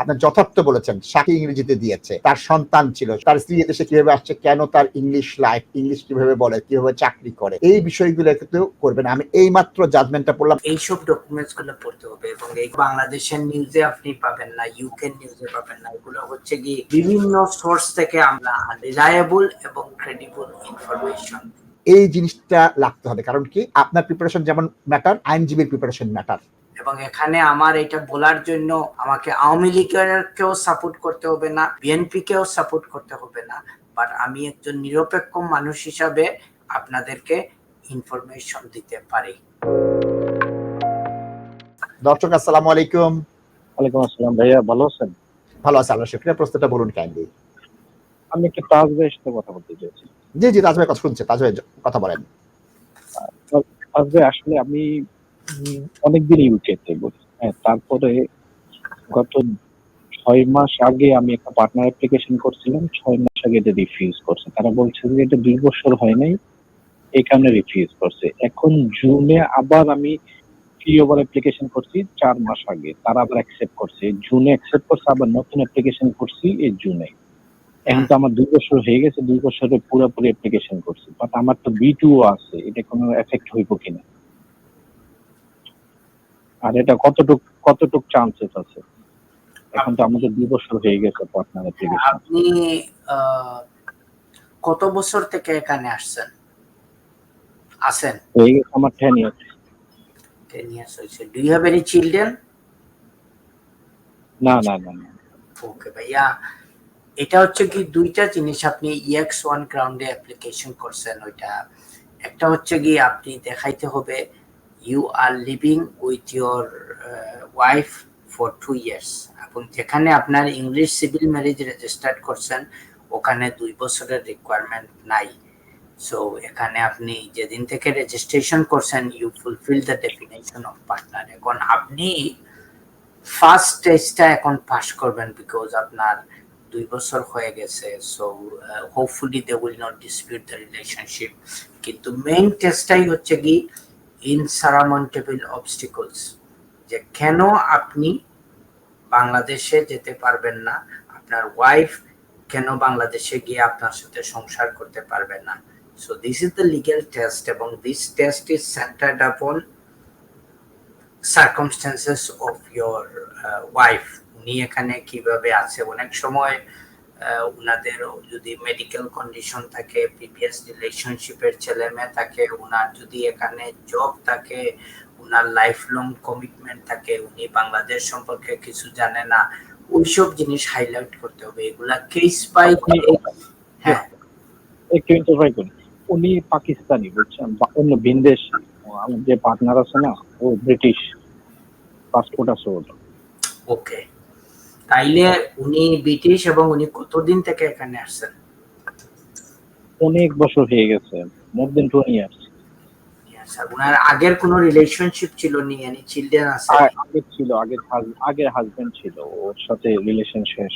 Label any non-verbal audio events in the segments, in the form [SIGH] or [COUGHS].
আপনার যথার্থ বলেছেন সাকি ইংরেজিতে দিয়েছে। তার সন্তান ছিল তার স্ত্রী দেশে কীভাবে আসছে কেন তার ইংলিশ লাইফ ইংলিশ কীভাবে বলে কীভাবে চাকরি করে এই বিষয়গুলো কিন্তু করবেন। আমি এই মাত্র জাজমেন্টটা পড়লাম। এইসব ডকুমেন্টসগুলো পড়তে হবে এবং এই বাংলাদেশের নিউজে আপনি পাবেন না ইউকে নিউজে পাবেন না। এগুলো হচ্ছে কি বিভিন্ন সোর্স থেকে আমরা রিলায়েবল এবং ক্রেডিবল ইনফরমেশন এই জিনিসটা লাগতে হবে। কারণ কি? আপনার প্রিপারেশন যেমন ম্যাটার আইনজীবীর প্রিপারেশন ম্যাটার এবং এখানে আমার এটা বলার জন্য আমাকে আওয়ামী লীগেরকেও সাপোর্ট করতে হবে না বিএনপি কেও সাপোর্ট করতে হবে না। বাট আমি একজন নিরপেক্ষ মানুষ হিসাবে আপনাদেরকে ইনফরমেশন দিতে পারি। দর্শক আসসালামু আলাইকুম। ওয়ালাইকুম আসসালাম ভাইয়া ভালো আছেন? ভালো আছে আল্লাহ শুক্রিয়া। প্রশ্নটা বলুন কাইন্ডলি আমি একটু তাজ ভাইয়ের সাথে কথা বলতে চাইছি। জি জি তাজ ভাই কথা শুনছে তাজ ভাই কথা বলেন। তাজ ভাই আসলে আমি অনেকদিন হ্যাঁ তারপরে গত ছয় মাস আগে আমি একটা পার্টনার অ্যাপ্লিকেশন করছিলাম, ছয় মাস আগে এটা রিফিউজ করছে। তারা বলছে যে এটা দুই বছর হয় নাই, এই কারণে রিফিউজ করছে। এখন জুনে আবার আমি ফ্রি ওভার অ্যাপ্লিকেশন করছি চার মাস আগে, তারা আবার অ্যাকসেপ্ট করছে। জুনে অ্যাকসেপ্ট করছে, আবার নতুন অ্যাপ্লিকেশন করছি এই জুনে। এখন তো আমার দুই বছর হয়ে গেছে, দুই বছরে পুরোপুরি অ্যাপ্লিকেশন করছি। বাট আমার তো বি টু আছে, এটা কোনো এফেক্ট হইব কিনা। আর এটা কতটুক কতটুক চান্সেস আছে? এখন তো আমাদের দুই বছর হয়ে গেছে পার্টনার অ্যাপ্লিকেশন আপনি কত বছর থেকে এখানে আসছেন? আছেন? হয়ে গেছে আমার টেন ইয়ার টেন ইয়ার্স হয়েছে। Do you have any children না না না না। ওকে ভাইয়া। এটা হচ্ছে কি দুইটা জিনিস আপনি ইএক্স ওয়ান গ্রাউন্ডে অ্যাপ্লিকেশন করছেন ওইটা। একটা হচ্ছে কি আপনি দেখাইতে হবে you are living with your wife for two years এবং যেখানে আপনার ইংলিশ সিভিল ম্যারেজ রেজিস্টার্ড করছেন, ওখানে দুই বছরের রিকোয়ারমেন্ট নাই। সো এখানে আপনি যেদিন থেকে রেজিস্ট্রেশন করছেন you fulfil the definition of partner এখন আপনি ফার্স্ট স্টেজটা এখন পাস করবেন বিকজ আপনার দুই বছর হয়ে গেছে। So hopefully they will not dispute the relationship কিন্তু মেইন টেস্টটাই হচ্ছে কি ইনসারামন্টেবল অবস্টিকলস যে কেন আপনি বাংলাদেশে যেতে পারবেন না? আপনার ওয়াইফ কেন বাংলাদেশে গিয়ে আপনার সাথে সংসার করতে পারবে না? So this is the legal test এবং this test is centred upon circumstances of your wife উনি এখানে কীভাবে আছে? অনেক সময় আহ, উনাদেরও যদি মেডিকেল কন্ডিশন থাকে প্রিভিয়াস রিলেশনশিপের ছেলে মেয়ে থাকে উনার যদি এখানে জব থাকে উনার লাইফ লং কমিটমেন্ট থাকে উনি বাংলাদেশ সম্পর্কে কিছু জানে না ওইসব জিনিস হাইলাইট করতে হবে। এগুলা কেস বাই হ্যাঁ। একটু করি উনি পাকিস্তানি বুঝছেন? বা অন্য বিন্দেশ যে পার্টনার আছে না ও ব্রিটিশ পাসপোর্ট আছে ওর। ওকে তাইলে উনি ব্রিটিশ এবং উনি কতদিন থেকে এখানে আসছেন? অনেক বছর হয়ে গেছে মোর দেন টোয়েন্টি ইয়ার্স আর আগের কোনো রিলেশনশিপ ছিল নি? এনি চিলড্রেন আছে? আগে ছিল আগের হাজ- আগের হাজবেন্ড ছিল ওর সাথে রিলেশন শেষ।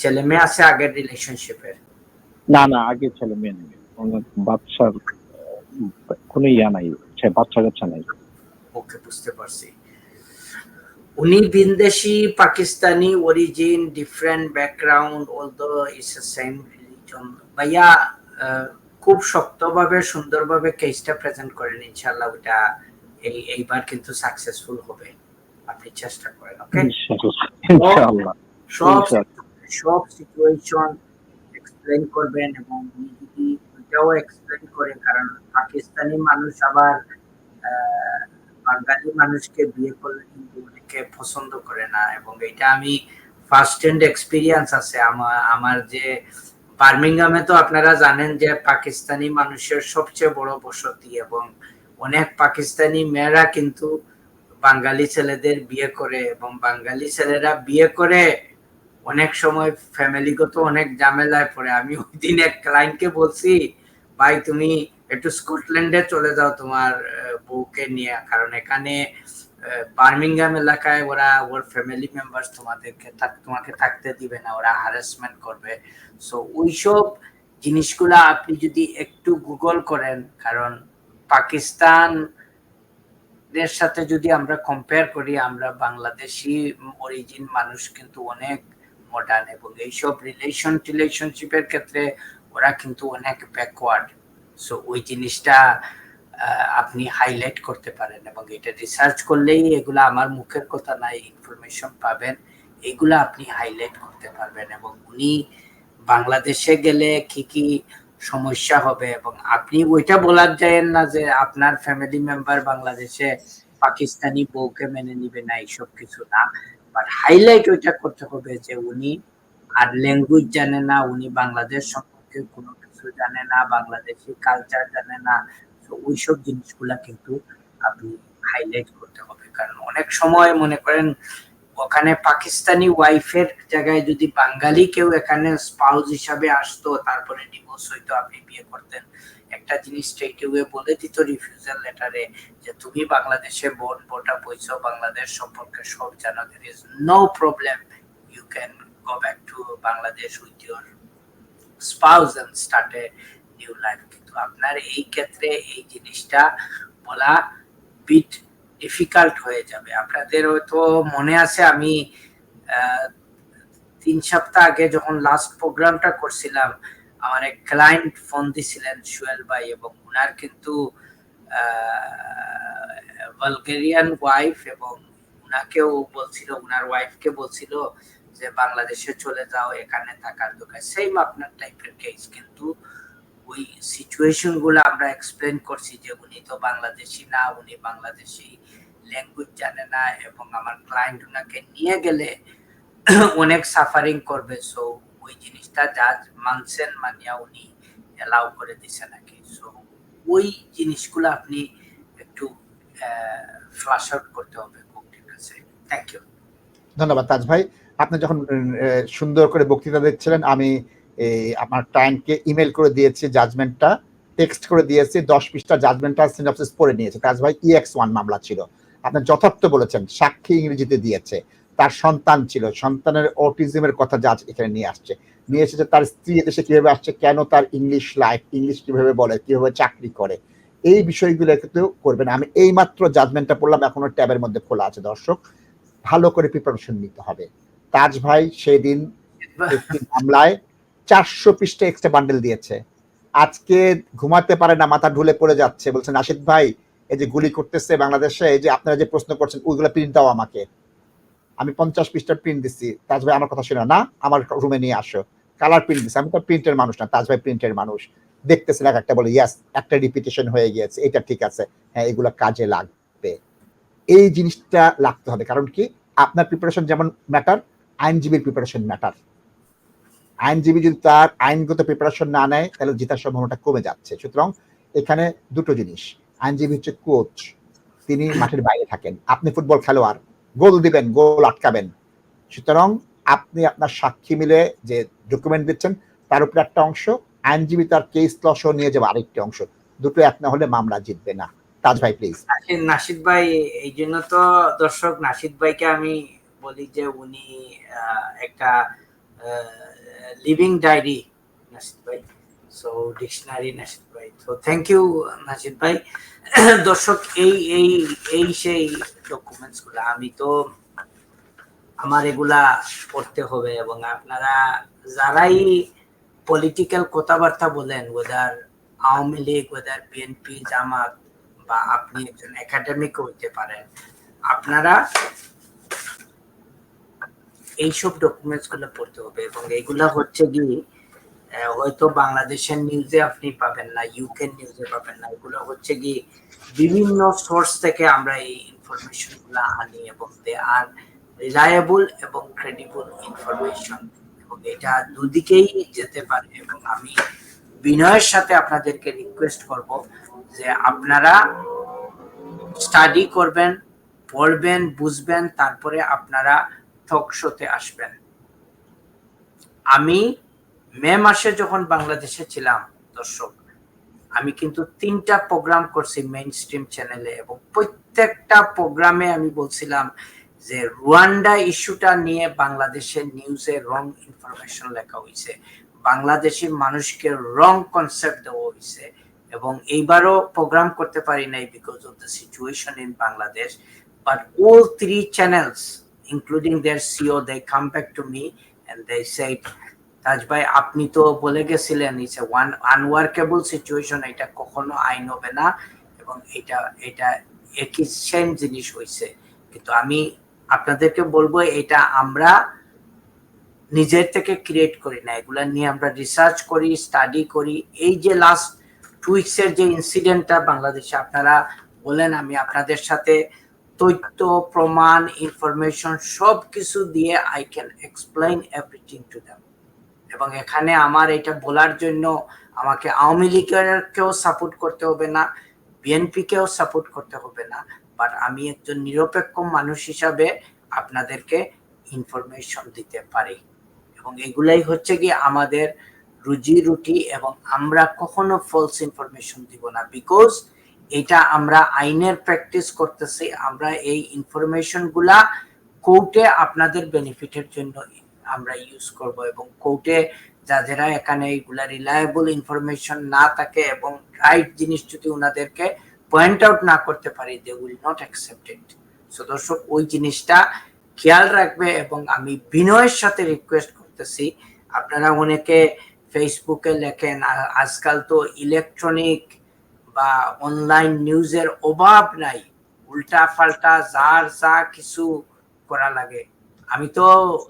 ছেলে মেয়ে আছে আগের রিলেশনশিপের না না আগে ছেলে মেয়ে নেই বাচ্চার কোনো ইয়া নাই সে বাচ্চা কাচ্চা নাই। ওকে বুঝতে পারছি। উনি বিন্দেশি Pakistani origin different background although it's a same religion ভাইয়া খুব শক্তভাবে সুন্দরভাবে কেসটা প্রেজেন্ট করেন ইনশাআল্লাহ ওটা এই এইবার কিন্তু সাকসেসফুল হবে। আপনি চেষ্টা করেন ওকে ইনশাআল্লাহ সব সব সিচুয়েশন এক্সপ্লেন করবেন এবং উনি যদি ওইটাও এক্সপ্লেন করে কারণ পাকিস্তানি মানুষ আবার আহ, বাঙালি মানুষকে বিয়ে করলে কিন্তু অনেকে পছন্দ করে না এবং এটা আমি ফার্স্ট হ্যান্ড এক্সপিরিয়েন্স আছে। আমার আমার যে বার্মিংহামে তো আপনারা জানেন যে পাকিস্তানি মানুষের সবচেয়ে বড় বসতি এবং অনেক পাকিস্তানি মেয়েরা কিন্তু বাঙালি ছেলেদের বিয়ে করে এবং বাঙালি ছেলেরা বিয়ে করে অনেক সময় ফ্যামিলিগত অনেক ঝামেলায় পড়ে। আমি ওই দিন এক ক্লায়েন্টকে বলছি, ভাই, তুমি একটু স্কটল্যান্ডে চলে যাও তোমার বউকে নিয়ে। কারণ এখানে বার্মিংহাম এলাকায় ওরা, ওর ফ্যামিলি মেম্বার্স তোমাদেরকে তোমাকে থাকতে দিবে না, ওরা হ্যারাসমেন্ট করবে। সো ওইসব জিনিসগুলা আপনি যদি একটু গুগল করেন, কারণ পাকিস্তান দের সাথে যদি আমরা কম্পেয়ার করি, আমরা বাংলাদেশি অরিজিন মানুষ কিন্তু অনেক মডার্ন এবং এইসব রিলেশন রিলেশনশিপের ক্ষেত্রে ওরা কিন্তু অনেক ব্যাকওয়ার্ড সো ওই জিনিসটা আপনি হাইলাইট করতে পারেন এবং এটা রিসার্চ করলেই এগুলা আমার মুখের কথা নাই ইনফরমেশন পাবেন। এগুলা আপনি হাইলাইট করতে পারবেন এবং উনি বাংলাদেশে গেলে কি কি সমস্যা হবে এবং আপনি ওইটা বলার যায়েন না যে আপনার ফ্যামিলি মেম্বার বাংলাদেশে পাকিস্তানি বউকে মেনে নিবে না, এইসব কিছু না। বাট হাইলাইট ওইটা করতে হবে যে উনি আর ল্যাঙ্গুয়েজ জানে না, উনি বাংলাদেশ সম্পর্কে কোনো জানে না, বাংলাদেশি কালচার জানে না। ওইসব জিনিসগুলা কিন্তু আপনি হাইলাইট করতে হবে। কারণ অনেক সময় মনে করেন, ওখানে পাকিস্তানি ওয়াইফের জায়গায় যদি বাঙালি কেউ এখানে স্পাউস হিসাবে আসতো, তারপরে ডিভোর্স হইতো, আপনি বিয়ে করতেন। একটা জিনিস স্ট্রেট বলে দিত রিফিউজাল লেটারে যে, তুমি বাংলাদেশে বোন বোটা বইছো, বাংলাদেশ সম্পর্কে সব জানো there is no problem you can go back to Bangladesh with your spouse and start a new life কিন্তু আপনার এই ক্ষেত্রে এই জিনিসটা বলা বিট ডিফিকাল্ট হয়ে যাবে। আপনাদের হয়তো মনে আছে, আমি তিন সপ্তাহ আগে যখন লাস্ট প্রোগ্রামটা করছিলাম, আমার এক ক্লায়েন্ট ফোন দিছিলেন সুয়েল ভাই এবং উনার কিন্তু বালগেরিয়ান ওয়াইফ এবং উনাকেও বলছিল, উনার ওয়াইফকে বলছিল যে বাংলাদেশে চলে যাও, এখানে থাকার দোকান সেম আপনার টাইপের কেস কিন্তু ওই সিচুয়েশনগুলো আমরা এক্সপ্লেন করছি যে উনি তো বাংলাদেশি না, উনি বাংলাদেশি ল্যাঙ্গুয়েজ জানে না এবং আমার ক্লায়েন্ট ওনাকে নিয়ে গেলে [CLEARS THROAT] অনেক সাফারিং করবে। সো ওই জিনিসটা যা মানছেন মানিয়া উনি এলাও করে দিছে নাকি। সো ওই জিনিসগুলো আপনি একটু ফ্লাশ আউট করতে হবে কোকটির কাছে। থ্যাংক ইউ ধন্যবাদ, তাজ ভাই। আপনি যখন সুন্দর করে বক্তৃতা দিচ্ছিলেন, আমি আমার ক্লায়েন্টকে ইমেল করে দিয়েছি, জাজমেন্টটা, টেক্সট করে দিয়েছি, দশ পৃষ্ঠা জাজমেন্টটা সিনপসিস পড়ে নিয়েছে। তাজ ভাই ইএক্স ওয়ান মামলা ছিল। আপনি যথার্থ বলেছেন, সাক্ষী ইংরেজিতে দিয়েছে। তার সন্তান ছিল। সন্তানের অটিজমের কথা জাজ এখানে নিয়ে আসছে। নিয়ে এসেছে তার স্ত্রী এদেশে কীভাবে আসছে, কেন তার ইংলিশ লাইফ ইংলিশ কীভাবে বলে, কীভাবে চাকরি করে। এই বিষয়গুলো কিন্তু করবেন। আমি এই মাত্র জাজমেন্টটা পড়লাম, এখনও ট্যাবের মধ্যে খোলা আছে, দর্শক। ভালো করে প্রিপারেশন নিতে হবে। তাজ ভাই সেদিন একটি মামলায় চারশো পৃষ্ঠা এক্সট্রা বান্ডেল দিয়েছে। আজকে ঘুমাতে পারে না মাথা ঢুলে পড়ে যাচ্ছে। বলছেন রাশিদ ভাই এই যে গুলি করতেছে বাংলাদেশে এই যে আপনারা যে প্রশ্ন করছেন ওইগুলো প্রিন্ট দাও আমাকে। আমি পঞ্চাশ পৃষ্ঠার প্রিন্ট দিচ্ছি। তাজ ভাই আমার কথা শুনে না আমার রুমে নিয়ে আসো। কালার প্রিন্ট দিচ্ছি। আমি তো প্রিন্টের মানুষ না তাজ ভাই প্রিন্টের মানুষ। দেখতেছে এক একটা বলে ইয়াস একটা রিপিটেশন হয়ে গিয়েছে এটা ঠিক আছে। হ্যাঁ এগুলো কাজে লাগবে। এই জিনিসটা লাগতে হবে। কারণ কি? আপনার প্রিপারেশন যেমন ম্যাটার আইনজীবীর প্রিপারেশন ম্যাটার আইনজীবী যদি তার আইনগত প্রিপারেশন না নেয়, তাহলে জেতার সম্ভাবনাটা কমে যাচ্ছে। সুতরাং এখানে দুটো জিনিস। আইনজীবী হচ্ছে কোচ তিনি মাঠের বাইরে থাকেন। আপনি ফুটবল খেলোয়াড়। গোল দিবেন, গোল আটকাবেন। সুতরাং আপনি আপনার সাক্ষী মিলে যে ডকুমেন্ট দিচ্ছেন, তার উপরে একটা অংশ, আইনজীবী তার কেস ল সহ নিয়ে যাবে আরেকটি অংশ। দুটো এক না হলে মামলা জিতবে না। তাজ ভাই প্লিজ নাসিদ ভাই, এই জন্য তো দর্শক, নাসিদ ভাইকে আমি বলি যে উনি একটা লিভিং ডায়েরি নাসিদ ভাই। সো ডিকশনারি নাসিদ ভাই। তো থ্যাংক ইউ নাসিদ ভাই। [COUGHS] দর্শক, এই এই এই সেই ডকুমেন্টসগুলা আমি তো আমার এগুলা পড়তে হবে এবং আপনারা যারাই পলিটিক্যাল কথাবার্তা বলেন whether Awami League whether BNP Jamaat বা আপনি একজন একাডেমিক হইতে পারেন, আপনারা এইসব ডকুমেন্টসগুলো পড়তে হবে এবং এগুলা হচ্ছে কি হয়তো বাংলাদেশের নিউজে আপনি পাবেন না ইউকে নিউজে পাবেন না। এগুলো হচ্ছে কি, বিভিন্ন সোর্স থেকে আমরা এই ইনফরমেশনগুলো আনি এবং দে আর রিলায়েবল এবং ক্রেডিবল ইনফরমেশন এবং এটা দুদিকেই যেতে পারে এবং আমি বিনয়ের সাথে আপনাদেরকে রিকোয়েস্ট করব যে আপনারা স্টাডি করবেন, পড়বেন, বুঝবেন, তারপরে আপনারা টক শোতে আসবেন। আমি মে মাসে যখন বাংলাদেশে ছিলাম, দর্শক, আমি কিন্তু তিনটা প্রোগ্রাম করছি মেইন স্ট্রিম চ্যানেলে এবং প্রত্যেকটা প্রোগ্রামে আমি বলছিলাম যে রুয়ান্ডা ইস্যুটা নিয়ে বাংলাদেশের নিউজে রং ইনফরমেশন লেখা হয়েছে বাংলাদেশি মানুষকে রং কনসেপ্ট দেওয়া হয়েছে এবং এইবারও প্রোগ্রাম করতে পারি নাই because of the situation in Bangladesh but all three channels including their CEO they come back to me and they said Taj ভাই আপনি তো বলে গেছিলেন ইটস ওয়ান আনওয়ার্কেবল সিচুয়েশন এটা কখনো আইন হবে না এবং এটা এটা একই সেম জিনিস হয়েছে কিন্তু আমি আপনাদেরকে বলব, এটা আমরা নিজের থেকে ক্রিয়েট করি না। এগুলা নিয়ে আমরা রিসার্চ করি স্টাডি করি। এই যে লাস্ট টু উইক্সের যে ইনসিডেন্টটা বাংলাদেশে, আপনারা বলেন, আমি আপনাদের সাথে তথ্য, প্রমাণ ইনফরমেশন সব কিছু দিয়ে I can explain everything to them এবং এখানে আমার এটা বলার জন্য আমাকে আওয়ামী লীগেরকেও সাপোর্ট করতে হবে না বিএনপিকেও সাপোর্ট করতে হবে না বাট আমি একজন নিরপেক্ষ মানুষ হিসাবে আপনাদেরকে ইনফরমেশন দিতে পারি। এবং এগুলাই হচ্ছে কি আমাদের রুজি রুটি এবং আমরা কখনো ফলস ইনফরমেশন দিব না বিকজ এটা আমরা আইনের প্র্যাকটিস করতেছি, আমরা এই ইনফরমেশনগুলা কোর্টে আপনাদের বেনিফিটের জন্য আমরা ইউজ করব এবং কোর্টে যারা এখানে এইগুলা রিলায়েবল ইনফরমেশন না থাকে এবং রাইট জিনিস যদি ওনাদেরকে পয়েন্ট আউট না করতে পারি they will not accept it so দর্শক, ওই জিনিসটা খেয়াল রাখবে এবং আমি বিনয়ের সাথে রিকোয়েস্ট করতেছি। আপনারা অনেকে ফেসবুকে লেখেন আজকাল তো ইলেকট্রনিক বা অনলাইন নিউজের অভাব নাই। উল্টা পাল্টা যার যা কিছু করা লাগে। আমি তো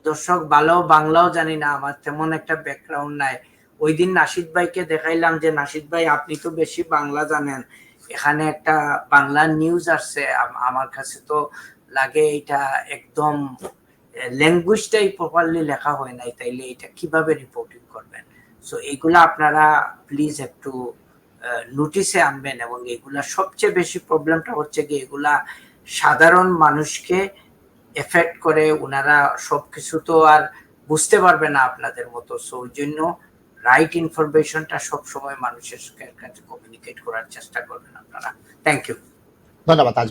দর্শক ভালো বাংলাও জানি না আমার তেমন একটা ব্যাকগ্রাউন্ড নাই। ওই দিন নাসিদ ভাইকে দেখাইলাম যে, নাসিদ ভাই, আপনি তো বেশি বাংলা জানেন। এখানে একটা বাংলা নিউজ আসছে। আমার কাছে তো লাগে এটা একদম ল্যাঙ্গুয়েজটাই প্রপারলি লেখা হয় নাই। তাইলে এটা কীভাবে রিপোর্টিং করবেন? সো এগুলা আপনারা প্লিজ একটু নোটিসে আনবেন এবং এগুলা সবচেয়ে বেশি প্রবলেমটা হচ্ছে কি এগুলা সাধারণ মানুষকে এফেক্ট করে ওনারা সবকিছু তো আর বুঝতে পারবে না আপনাদের মতো। সো ওই জন্য রাইট ইনফরমেশনটা সবসময় মানুষের কাছে কমিউনিকেট করার চেষ্টা করবেন আপনারা। থ্যাংক ইউ ধন্যবাদ তাজ